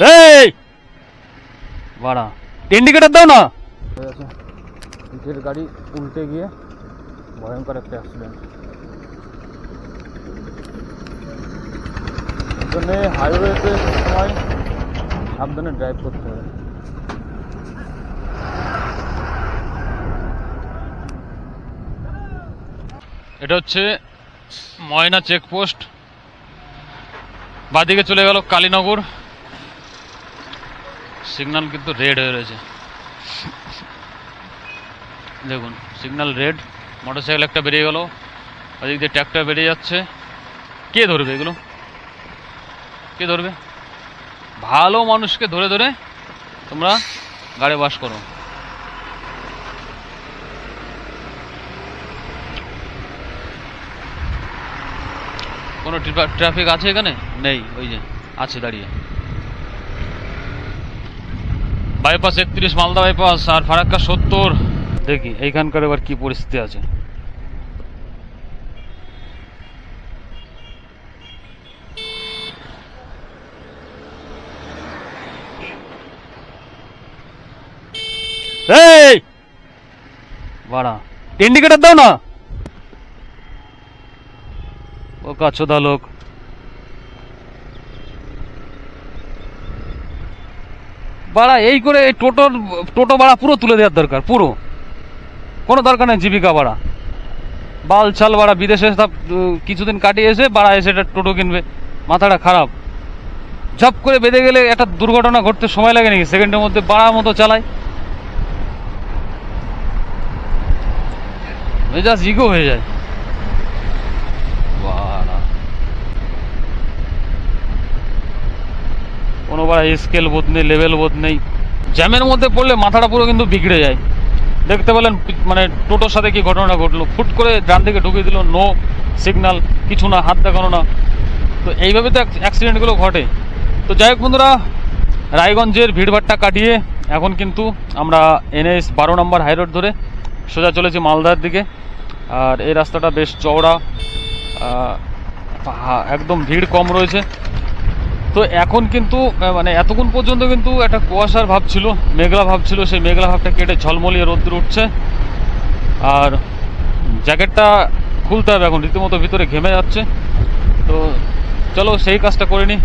এই! বাড়া। ইন্ডিকেটার দাও না। পিঠের গাড়ি উল্টে গিয়ে ভয়ঙ্কর একটা অ্যাক্সিডেন্ট জন্য হাইওয়েতে সময় সাবধানে ড্রাইভ করতে হবে। এটা হচ্ছে ময়না চেকপোস্ট বাদিকে চলে গেল কালীনগর। সিগন্যাল কিন্তু রেড হয়ে রয়েছে। দেখুন সিগন্যাল রেড, মোটরসাইকেল একটা বেরিয়ে গেল। ওদিক দিয়ে ট্র্যাক্টর বেরিয়ে যাচ্ছে। কে ধরবে এগুলো? কে ধরবে? ভালো মানুষকে ধরে ধরে তোমরা গাড়ি বাস করো। কোনো ট্রাফিক আছে এখানে? নেই, ওই যে, আছে, দাঁড়িয়ে। বাইপাস একত্রিশ মালদা বাইপাস আর ফারাক্কা সত্তর। দেখি এইখানকার এবার কি পরিস্থিতি আছে। এই! বাড়া। ইন্ডিকেটার দাও না। ও কাছোদা লোক। বাড়া এই করে এই টোটোর, টোটো ভাড়া পুরো তুলে দেওয়ার দরকার, পুরো। কোনো দরকার নেই জীবিকা ভাড়া। বাল ছাল বাড়া বিদেশে সব কিছুদিন কাটিয়ে এসে বাড়া এসে একটা টোটো কিনবে। মাথাটা খারাপ। ঝপ করে বেঁধে গেলে একটা দুর্ঘটনা ঘটতে সময় লাগে নাকি? সেকেন্ডের মধ্যে বাড়ার মতো চালায়। মেজাজ ইগো হয়ে যায় বাড়া কোনো স্কেল বোধ নেই লেভেল বোধ নেই। জ্যামের মধ্যে পড়লে মাথাটা পুরো কিন্তু বিগড়ে যায়। দেখতে পেলেন মানে টোটোর সাথে কি ঘটনা ঘটলো? ফুট করে ডান দিকে ঢুকিয়ে দিল নো সিগন্যাল কিছু না, হাত দেখানো না। তো এইভাবে তো অ্যাক্সিডেন্টগুলো ঘটে। তো যাই হোক বন্ধুরা, রায়গঞ্জের ভিড়ভাট্টা কাটিয়ে এখন কিন্তু আমরা এনএস বারো নম্বর হাইরোড ধরে সোজা চলেছি মালদার দিকে। আর এই রাস্তাটা বেশ চওড়া। একদম ভিড় কম রয়েছে। তো এখন কিন্তু মানে এতক্ষণ পর্যন্ত কিন্তু একটা কুয়াশার ভাব ছিল, মেঘলা ভাব ছিল, সেই মেঘলা ভাবটা কেটে ঝলমলিয়ে রোদ্দুর উঠছে। আর জ্যাকেটটা খুলতে হবে এখন, রীতিমতো ভিতরে ঘেমে যাচ্ছে। তো চলো সেই কাজটা করে নিই